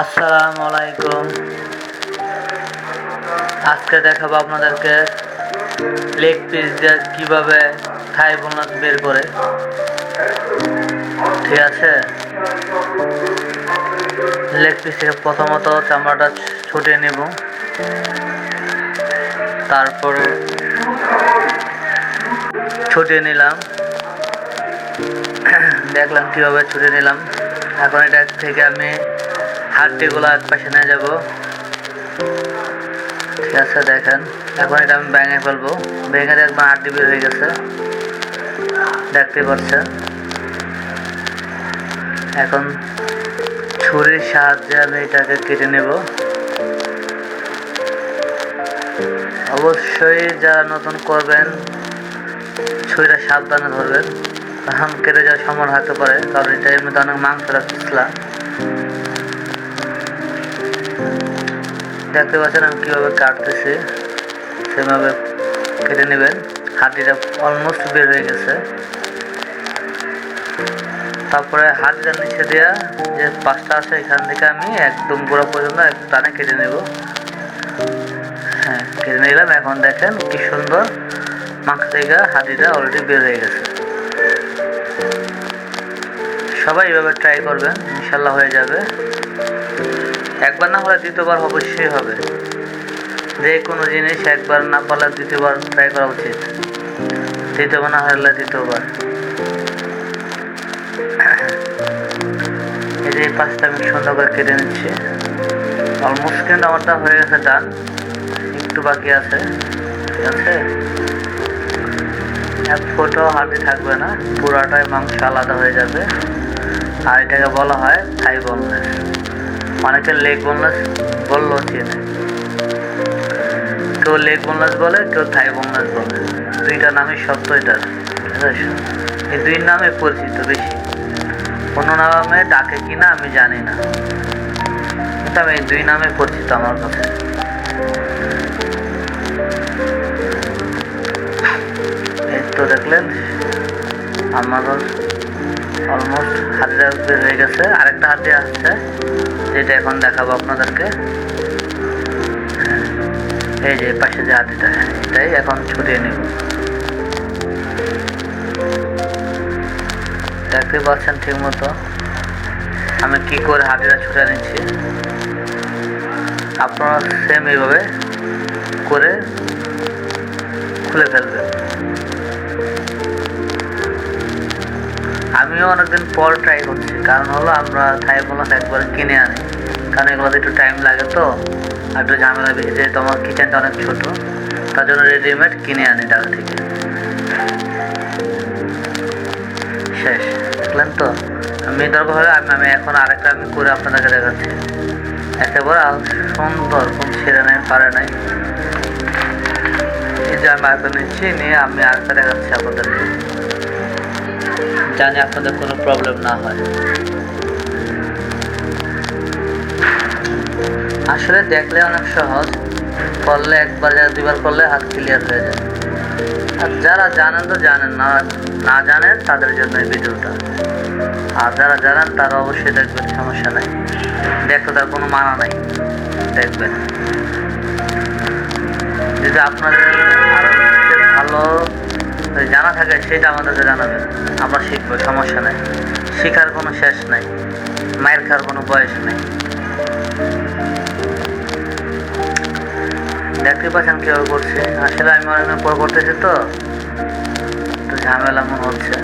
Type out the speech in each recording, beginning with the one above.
আসসালামু আলাইকুম আজকে দেখাবো আপনাদেরকে লেগ পিস দিয়ে কীভাবে থাই বোনাস বের করে। ঠিক আছে? লেগ পিস থেকে প্রথমত চামড়াটা ছুটিয়ে নেব। তারপর ছুটিয়ে নিলাম। দেখলাম কীভাবে ছুটিয়ে নিলাম। এখন এটা থেকে আমি হাড্ডিগুলো এক পাশে নিয়ে যাব। ঠিক আছে, দেখেন। এখন এটা আমি ভেঙে ফেলব। ভেঙে দেখবেন হাড্ডি বের হয়ে গেছে। দেখতে পাচ্ছেন। এখন ছুরির সাহায্যে আমি এটাকে কেটে নেব। অবশ্যই যারা নতুন করবেন, ছুরিটা সাবধানে ধরবেন। তখন কেটে যাওয়ার সম্ভাবনা হতে পারে, কারণ এটা এমনিতে অনেক মাংস রাখছিলাম দেখতে পাচ্ছেন আমি কীভাবে কাটতেছি, সেভাবে কেটে নেবেন। হাড্ডিটা অলমোস্ট বের হয়ে গেছে। তারপরে হাড্ডিটার নিচে দেওয়া যে পাঁচটা আছে, এখান থেকে আমি একদম গোড়া পর্যন্ত এক টানে কেটে নেব। হ্যাঁ কেটে নিলাম। এখন দেখেন কি সুন্দর মাংস থেকে হাড্ডিটা অলরেডি বের হয়ে গেছে। সবাই এভাবে ট্রাই করবেন ইনশাল্লাহ হয়ে যাবে। একবার না হলে দ্বিতীয়বার অবশ্যই হবে। যে কোনো জিনিস একবার না পারলে দ্বিতীয়বার ট্রাই করা উচিত। দ্বিতীয়বার না হলে দ্বিতীয়বার। এই যে পাশটা আমি সুন্দর করে কেটে নিচ্ছি। অলমোস্ট কিন্তু আমারটা হয়ে গেছে ডান একটু বাকি আছে। ঠিক আছে? এক ফোটো হাড্ডি থাকবে না। পুরাটাই মাংস আলাদা হয়ে যাবে। আর এটাকে বলা হয় থাই বলনেস অনেকে লেগ বোনলেস বললেও চেনে কেউ লেগ বোনলেস বলে, কেউ থাই বোনলেস বলে। দুইটা নামই ঠিক আছে? এই দুই নামে পরিচিত বেশি। অন্য নামে ডাকে কিনা আমি জানি না। কিন্তু আমি এই দুই নামে পরিচিত আমার কাছে তো দেখলেন, আমার অলমোস্ট হাতিটা হয়ে গেছে। আরেকটা হাতি আসছে, যেটা এখন দেখাবো আপনাদেরকে। এই যে পাশে যে হাতিটা, এটাই এখন ছুটিয়ে নেব। দেখতে পাচ্ছেন ঠিক মতো আমি কি করে হাতিটা ছুটে নিচ্ছি। আপনারা সেম এইভাবে করে খুলে ফেলবেন। আমিও অনেকদিন পর ট্রাই করছি। কারণ হলো আমরা থাই বোনাস একবার কিনে আনি। কারণ এগুলোতে একটু টাইম লাগে তো। আর একটু ঝামেলা বেশি, যেহেতু আমার কিচেনটা অনেক ছোটো। তার জন্য রেডিমেড কিনে আনি টাকা থেকে। শেষ। দেখলেন তো? আমি দরকার হলে আমি আমি এখন আরেকটা আমি করে আপনাদেরকে দেখাচ্ছি। একেবারে সুন্দর, কোন ছেড়ে নেই, পারে নাই। এই যে আমি আরেকটা নিচ্ছি, নিয়ে আমি আরেকটা দেখাচ্ছি আপনাদেরকে। জানি আপনাদের কোনো প্রবলেম না হয়। আসলে দেখলে অনেক সহজ, করলে একবার যা দুবার করলে হাত ক্লিয়ার হয়ে যায়। আর যারা জানেন তো জানেন, না না জানেন তাদের জন্য এই ভিডিওটা। আর যারা জানেন তারা অবশ্যই দেখবেন, সমস্যা নাই। দেখতে তার কোনো মানা নাই। দেখবেন। যদি আপনাদের ভালো জানা থাকে, সেটা আমাদেরকে জানাবেন আমরা শিখব, সমস্যা নাই। শেখার কোনো শেষ নাই। মায়ের খাওয়ার কোনো বয়স নেই। দেখতে পাচ্ছেন কেউ করছে? আসলে আমি অনেকদিন পর করতেছি তো। তো ঝামেলা মনে হচ্ছে।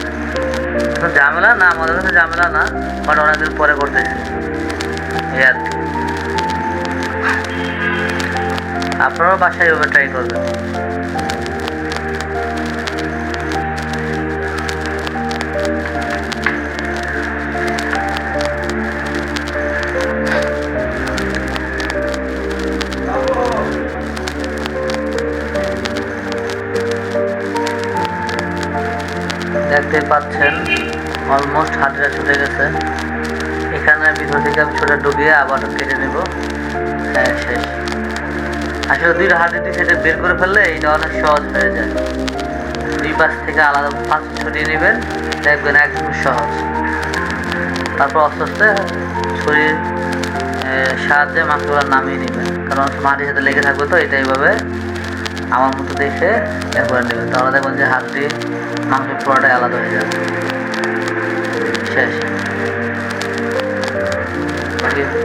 তো ঝামেলা না, আমাদের কাছে ঝামেলা না বাট অনেকদিন পরে করতেছি। আর কি। আপনারাও বাসায় এভাবে ট্রাই করবেন। দেখতে পাচ্ছেন অলমোস্ট হাতটা ছুটে গেছে। এখানে ভিতর থেকে আমি ছোটা ডুবিয়ে আবার কেটে নেব। হ্যাঁ শেষ। আসলে দুই হাতি সেটা বের করে ফেললে এটা অনেক সহজ হয়ে যায়। দুই পাশ থেকে আলাদা পাশ ছড়িয়ে নেবেন, দেখবেন একদম সহজ। তারপর আস্তে আস্তে শরীর সাহায্যে মাংসগুলো নামিয়ে নেবেন। কারণ মাটির সাথে লেগে থাকবে তো, এটা এইভাবে আমার মতো দেখে এ করে নেবেন তাহলে দেখবেন যে হাতটি মাংস পুরোটাই আলাদা হয়ে যাবে। শেষ।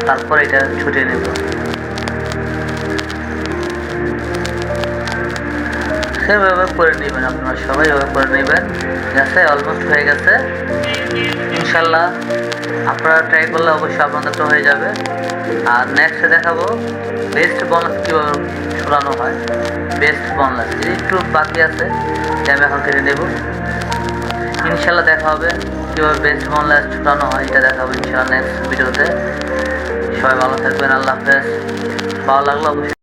তারপর এটা ছুটিয়ে নেব। সেভাবে করে নেবেন আপনারা সবাই, এভাবে করে নেবেন। ঠিক অলমোস্ট হয়ে গেছে। ইনশাল্লাহ আপনারা ট্রাই করলে অবশ্যই আপনাদেরটা হয়ে যাবে। আর নেক্সটে দেখাবো বেস্ট বোনাস কীভাবে ছড়ানো হয়। বেস্ট বোনাস একটু বাকি আছে আমি এখন কেটে নেব। ইনশাল্লাহ দেখা হবে কীভাবে বেস্ট বোনাস ছড়ানো হয়, এটা দেখাবো ইনশাল্লাহ নেক্সট ভিডিওতে সবাই ভালো থাকবেন, আল্লাহ হাফেজ। ভালো লাগল অবশ্যই